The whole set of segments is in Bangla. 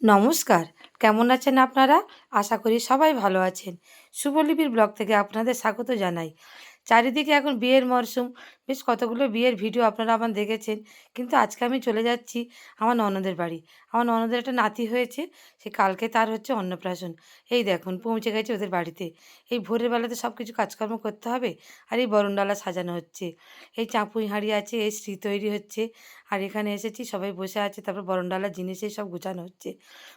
নমস্কার, কেমন আছেন আপনারা? আশা করি সবাই ভালো আছেন। শুভলিপির ব্লগ থেকে আপনাদের স্বাগত জানাই। চারিদিকে এখন বিয়ের মরশুম বেশ কতগুলো বিয়ের ভিডিও আপনারা আমার দেখেছেন। কিন্তু আজকে আমি চলে যাচ্ছি আমার ননদের বাড়ি। আমার ননদের একটা নাতি হয়েছে, সে কালকে তার হচ্ছে অন্নপ্রাশন। এই দেখুন, পৌঁছে গেছে ওদের বাড়িতে। এই ভোরের বেলাতে সব কিছু কাজকর্ম করতে হবে আর এই বরণডালা সাজানো হচ্ছে। এই চাঁপুই হাঁড়ি আছে, এই শ্রী তৈরি হচ্ছে। আর এখানে এসেছি, সবাই বসে আছে, তারপর বরণডালার জিনিসে সব গুছানো হচ্ছে।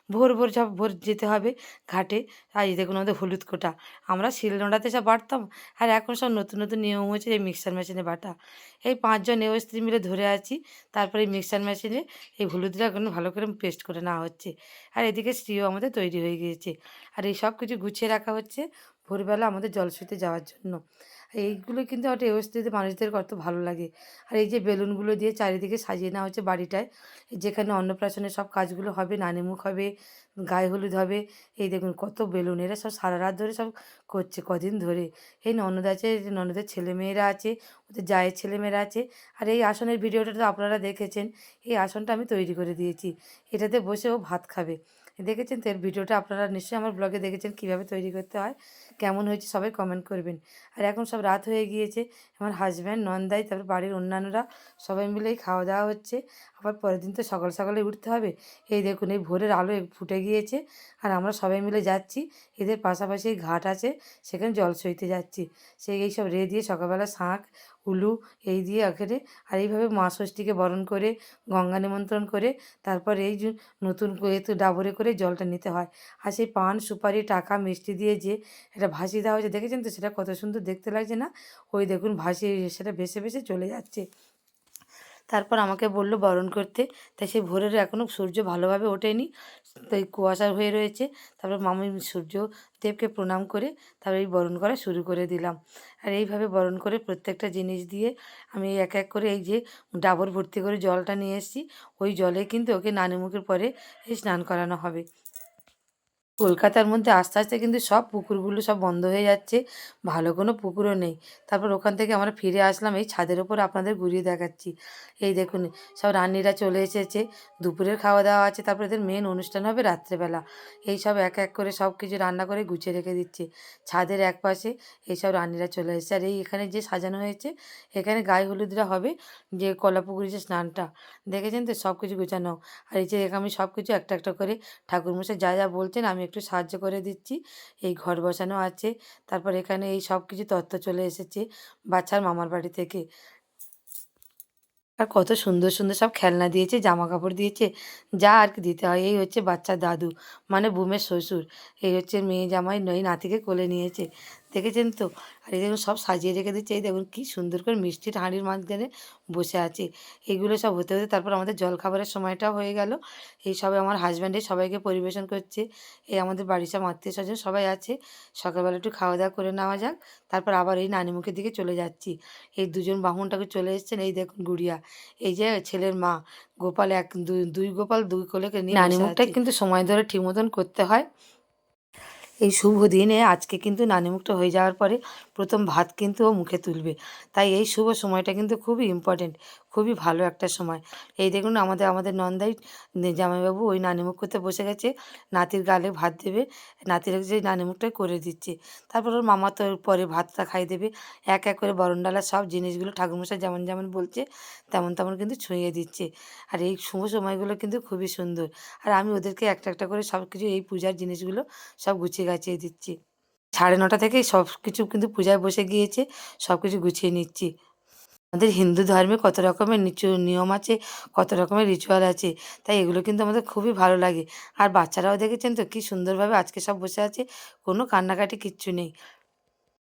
ভোর ভোর সব, ভোর যেতে হবে ঘাটে। আর এই দেখুন আমাদের হলুদ কোটা। আমরা শিলনোড়াতে সব বাড়তাম, আর এখন সব নতুন নতুন নিয়ম হয়েছে এই মিক্সার মেশিনে বাটা। এই পাঁচজন এ স্ত্রী মিলে ধরে আছি, তারপরে এই মিক্সার মেশিনে এই হলুদটা এখন ভালো করে পেস্ট করে নেওয়া হচ্ছে। আর এদিকে স্ত্রীও আমাদের তৈরি হয়ে গিয়েছে। আর এই সব কিছু গুছিয়ে রাখা হচ্ছে ভোরবেলা আমাদের জলসুতে যাওয়ার জন্য। এইগুলো কিন্তু একটা এওস্তিতে মানুষদের কত ভালো লাগে। আর এই যে বেলুনগুলো দিয়ে চারিদিকে সাজিয়ে নেওয়া হচ্ছে বাড়িটায়, যেখানে অন্নপ্রাশনের সব কাজগুলো হবে, নানিমুখ হবে, গায়ে হলুদ হবে, এই দেখুন কত বেলুন, এরা সব সারা রাত ধরে সব করছে কদিন ধরে। এই ননদ আছে ননদের ছেলেমেয়েরা আছে, ওদের জায়ের ছেলেমেয়েরা আছে, আর এই আসনের ভিডিওটা তো আপনারা দেখেছেন, এই আসনটা আমি তৈরি করে দিয়েছি। এটাতে বসে ও ভাত খাবে। দেখেছেন তো এর ভিডিওটা আপনারা নিশ্চয়ই আমার ব্লগে দেখেছেন কীভাবে তৈরি করতে হয়। কেমন হয়েছে সবাই কমেন্ট করবেন। আর এখন সব রাত হয়ে গিয়েছে, আমার হাজব্যান্ড নন্দাই, তারপর বাড়ির অন্যান্যরা সবাই মিলেই খাওয়া দাওয়া হচ্ছে। আবার পরের দিন তো সকাল সকালে উঠতে হবে। এই দেখুন, এই ভোরের আলো ফুটে গিয়েছে। আর আমরা সবাই মিলে যাচ্ছি। এদের পাশাপাশি ঘাট আছে, সেখানে জল সইতে যাচ্ছি। সেই এইসব রে দিয়ে সকালবেলা শাঁখ উলু এই দিয়ে আখেরে আর এইভাবে মা ষষ্ঠীকে বরণ করে, গঙ্গা নিমন্ত্রণ করে, তারপর এই নতুন এতে ডাবরে করে জলটা নিতে হয়। আর সেই পান, সুপারি, টাকা, মিষ্টি দিয়ে যে এটা ভাসি দেওয়া হয়েছে, দেখেছেন তো? সেটা কত সুন্দর দেখতে লাগছে না? ওই দেখুন ভাসি সেটা ভেসে ভেসে চলে যাচ্ছে। তারপর আমাকে বলল বরণ করতে। তাই সেই ভোরের এখনও সূর্য ভালোভাবে ওঠেনি। তাই কুয়াশা হয়ে রয়েছে। তারপর মামি সূর্য দেবকে প্রণাম করে তারপর এই বরণ করা শুরু করে দিলাম। আর এইভাবে বরণ করে প্রত্যেকটা জিনিস দিয়ে আমি এক এক করে এই যে ডাবর ভর্তি করে জলটা নিয়ে এসেছি। ওই জলে কিন্তু ওকে নানিমুখের পরে স্নান করানো হবে। কলকাতার মধ্যে আস্তে আস্তে কিন্তু সব পুকুরগুলো সব বন্ধ হয়ে যাচ্ছে, ভালো কোনো পুকুরও নেই। তারপর ওখান থেকে আমরা ফিরে আসলাম, এই ছাদের ওপর আপনাদের ঘুরিয়ে দেখাচ্ছি। এই দেখুন, সব রান্নিরা চলে এসেছে, দুপুরের খাওয়া দাওয়া আছে, তারপর এদের মেন অনুষ্ঠান হবে রাত্রেবেলা। এই সব এক এক করে সব কিছু রান্না করে গুছিয়ে রেখে দিচ্ছে। ছাদের এক পাশে এইসব রান্নিরা চলে এসেছে। আর এই এখানে যে সাজানো হয়েছে, এখানে গায়ে হলুদরা হবে যে কলা কলাপুকুরি যে স্নানটা। দেখেছেন তো? সব কিছু গুছানো। আর এই যে আমি সব কিছু একটা একটা করে ঠাকুরমশাই যা যা বলছেন, আমি একটু সাহায্য করে দিচ্ছি। এই ঘর বসানো আছে। তারপর এখানে এই সব কিছু তত্ত্ব চলে এসেছে বাচ্চার মামার বাড়ি থেকে। আর কত সুন্দর সুন্দর সব খেলনা দিয়েছে জামা কাপড় দিয়েছে। যা আর কি দিতে হয়। এই হচ্ছে বাচ্চার দাদু মানে বুমের শ্বশুর। এই হচ্ছে মেয়ে জামাই নই নাতিকে কোলে নিয়েছে। দেখেছেন তো? আর এই দেখুন সব সাজিয়ে রেখে দিচ্ছে। এই দেখুন কী সুন্দর করে মিষ্টির হাঁড়ির মাঝখানে বসে আছে। এগুলো সব হতে হতে তারপর আমাদের জলখাবারের সময়টাও হয়ে গেল। এই সবে আমার হাজব্যান্ডে সবাইকে পরিবেশন করছে। এই আমাদের বাড়ির সব আত্মীয় স্বজন সবাই আছে। সকালবেলা একটু খাওয়া দাওয়া করে নেওয়া যাক। তারপর আবার এই নানিমুখের দিকে চলে যাচ্ছি। এই দুজন বাহন ঠাকুর চলে এসছেন। এই দেখুন গুড়িয়া। এই যে ছেলের মা গোপাল এক দুই দুই গোপাল দুই কোলেকে নিয়ে নানিমুখটা কিন্তু সময় ধরে ঠিক মতন করতে হয়। এই শুভ দিনে আজকে কিন্তু নানিমুখটা হয়ে যাওয়ার পরে প্রথম ভাত কিন্তু ও মুখে তুলবে। তাই এই শুভ সময়টা কিন্তু খুবই ইম্পর্টেন্ট খুবই ভালো একটা সময়। এই দেখুন আমাদের আমাদের নন্দাই জামাইবাবু ওই নানিমুখ করতে বসে গেছে, নাতির গালে ভাত দেবে, নাতির যে নানিমুখটাই করে দিচ্ছে। তারপর ওর মামা তো পরে ভাতটা খাই দেবে, এক এক করে বরণডালা সব জিনিসগুলো ঠাকুরমশাই যেমন যেমন বলছে, তেমন তেমন কিন্তু ছুঁয়ে দিচ্ছে। আর এই শুভ সময়গুলো কিন্তু খুবই সুন্দর। আর আমি ওদেরকে একটা একটা করে সব কিছু এই পূজার জিনিসগুলো সব গুছিয়ে গাছিয়ে দিচ্ছি। সাড়ে নটা থেকে সব কিছু কিন্তু পূজায় বসে গিয়েছে, সব কিছু গুছিয়ে নিচ্ছি। আমাদের হিন্দু ধর্মে কত রকমের নিচু নিয়ম আছে, কত রকমের রিচুয়াল আছে, তাই এগুলো কিন্তু আমাদের খুবই ভালো লাগে। আর বাচ্চারাও দেখেছেন তো কী সুন্দরভাবে আজকে সব বসে আছে, কোনো কান্নাকাটি কিচ্ছু নেই।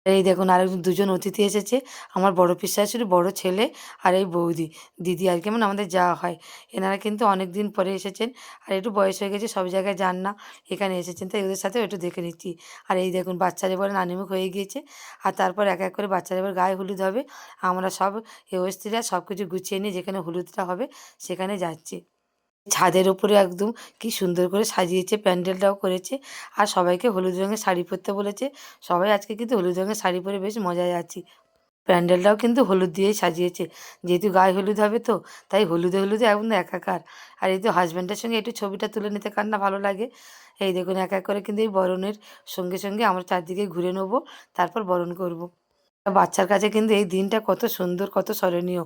এই দেখুন আর দুজন অতিথি এসেছে। আমার বড় পিসাশুড়ি বড় ছেলে আর এই বৌদি। দিদি আর কেমন আমাদের যাওয়া হয়। এনারা কিন্তু অনেক দিন পরে এসেছেন আর একটু বয়স হয়ে গেছে, সব জায়গায় যান না, এখানে এসেছেন, তাই ওদের সাথেও একটু দেখে নিচ্ছি। আর এই দেখুন বাচ্চার এবার নানিমুখ হয়ে গিয়েছে আর তারপর এক এক করে বাচ্চার এবার গায়ে হলুদ হবে। আমরা সব এ স্ত্রীরা সব কিছু গুছিয়ে নিয়ে যেখানে হলুদটা হবে সেখানে যাচ্ছি। ছাদের ওপরে একদম কি সুন্দর করে সাজিয়েছে, প্যান্ডেলটাও করেছে আর সবাইকে হলুদ রঙের শাড়ি পরতে বলেছে। সবাই আজকে কিন্তু হলুদ রঙের শাড়ি পরে বেশ মজায় আছি। প্যান্ডেলটাও কিন্তু হলুদ দিয়েই সাজিয়েছে। যেহেতু গায়ে হলুদ হবে তো, তাই হলুদে হলুদে একদম একাকার। আর এই তো হাজব্যান্ডের সঙ্গে একটু ছবিটা তুলে নিতে কার না ভালো লাগে। এই দেখুন, এক এক করে কিন্তু এই বরণের সঙ্গে সঙ্গে আমরা চারদিকে ঘুরে নেব, তারপর বরণ করব। বাচ্চার কাছে কিন্তু এই দিনটা কত সুন্দর, কত স্মরণীয়।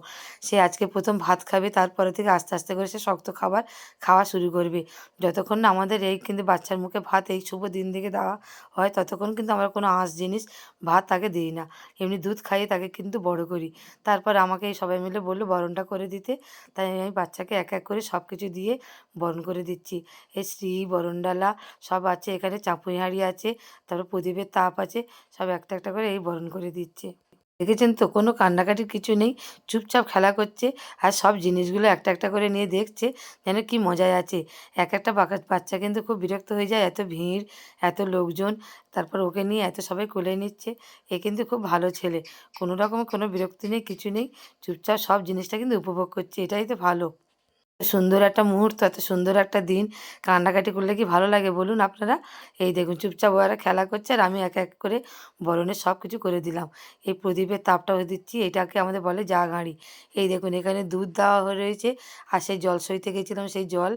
সে আজকে প্রথম ভাত খাবে, তারপরে থেকে আস্তে আস্তে করে সে শক্ত খাবার খাওয়া শুরু করবে। যতক্ষণ না আমাদের এই কিন্তু বাচ্চার মুখে ভাত এই শুভ দিন থেকে দেওয়া হয়, ততক্ষণ কিন্তু আমরা কোনো আঁশ জিনিস, ভাত তাকে দিই না। এমনি দুধ খাইয়ে তাকে কিন্তু বড় করি। তারপর আমাকে এই সবাই মিলে বলল, বরণটা করে দিতে। তাই আমি বাচ্চাকে এক এক করে সব কিছু দিয়ে বরণ করে দিচ্ছি। এই শ্রী, বরণডালা সব আছে, এখানে চাপুই হাঁড়ি আছে, তারপর প্রদীপের তাপ আছে, সব একটা একটা করে এই বরণ করে দিচ্ছে। দেখেছেন তো? কোনো কান্নাকাটির কিছু নেই। চুপচাপ খেলা করছে আর সব জিনিসগুলো একটা একটা করে নিয়ে দেখছে যেন কি মজায় আছে। এক একটা বাচ্চা কিন্তু খুব বিরক্ত হয়ে যায়। এত ভিড়, এত লোকজন, তারপর ওকে নিয়ে এত সবাই কোলে নিচ্ছে। এ কিন্তু খুব ভালো ছেলে। কোনো রকম কোনো বিরক্তি নেই, কিছু নেই। চুপচাপ সব জিনিসটা কিন্তু উপভোগ করছে। এটাই তো ভালো। সুন্দর একটা মুহূর্ত, এত সুন্দর একটা দিন। কান্নাকাটি করলে কি ভালো লাগে বলুন আপনারা? এই দেখুন, চুপচাপ ওরা খেলা করছে আর আমি এক এক করে বরণের সব কিছু করে দিলাম। এই প্রদীপের তাপটাও দিচ্ছি, এটাকে আমাদের বলে যা গাড়ি এই দেখুন, এখানে দুধ দেওয়া রয়েছে আর সেই জল সইতে গেছিলাম সেই জল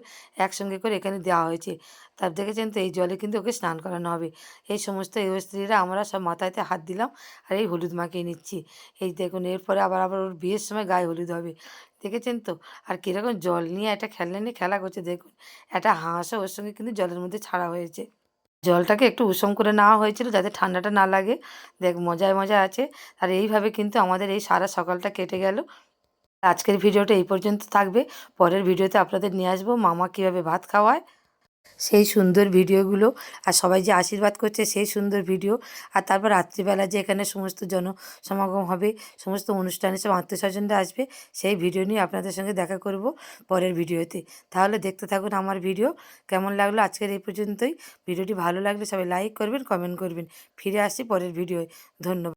একসঙ্গে করে এখানে দেওয়া হয়েছে। তার দেখেছেন তো এই জলে কিন্তু ওকে স্নান করানো হবে। এই সমস্ত এই স্ত্রীরা আমরা সব মাথায়তে হাত দিলাম আর এই হলুদ মাখিয়ে নিচ্ছি। এই দেখুন, এরপরে আবার আবার ওর বিয়ের সময় গায়ে হলুদ হবে। দেখেছেন তো? আর কীরকম জল নিয়ে একটা খেলনা নিয়ে খেলা করছে, দেখুন। একটা হাঁসও ওর সঙ্গে কিন্তু জলের মধ্যে ছাড়া হয়েছে। জলটাকে একটু উষম করে নেওয়া হয়েছিল যাতে ঠান্ডাটা না লাগে। দেখ, মজায় মজা আছে। আর এইভাবে কিন্তু আমাদের এই সারা সকালটা কেটে গেল। আজকের ভিডিওটা এই পর্যন্ত থাকবে। পরের ভিডিওতে আপনাদের নিয়ে আসব মামা কীভাবে ভাত খাওয়ায়। সেই সুন্দর ভিডিওগুলো আর সবাই যে আশীর্বাদ করছে সেই সুন্দর ভিডিও। আর তারপর রাত্রিবেলা যে এখানে সমস্ত জনসমাগম হবে, সমস্ত অনুষ্ঠানে সব আত্মীয় স্বজনরা আসবে, সেই ভিডিও নিয়ে আপনাদের সঙ্গে দেখা করব পরের ভিডিওতে। তাহলে দেখতে থাকুন আমার ভিডিও। কেমন লাগল আজকের এই পর্যন্তই। ভিডিওটি ভালো লাগলে সবাই লাইক করবেন, কমেন্ট করবেন। ফিরে আসছি পরের ভিডিওয়। ধন্যবাদ।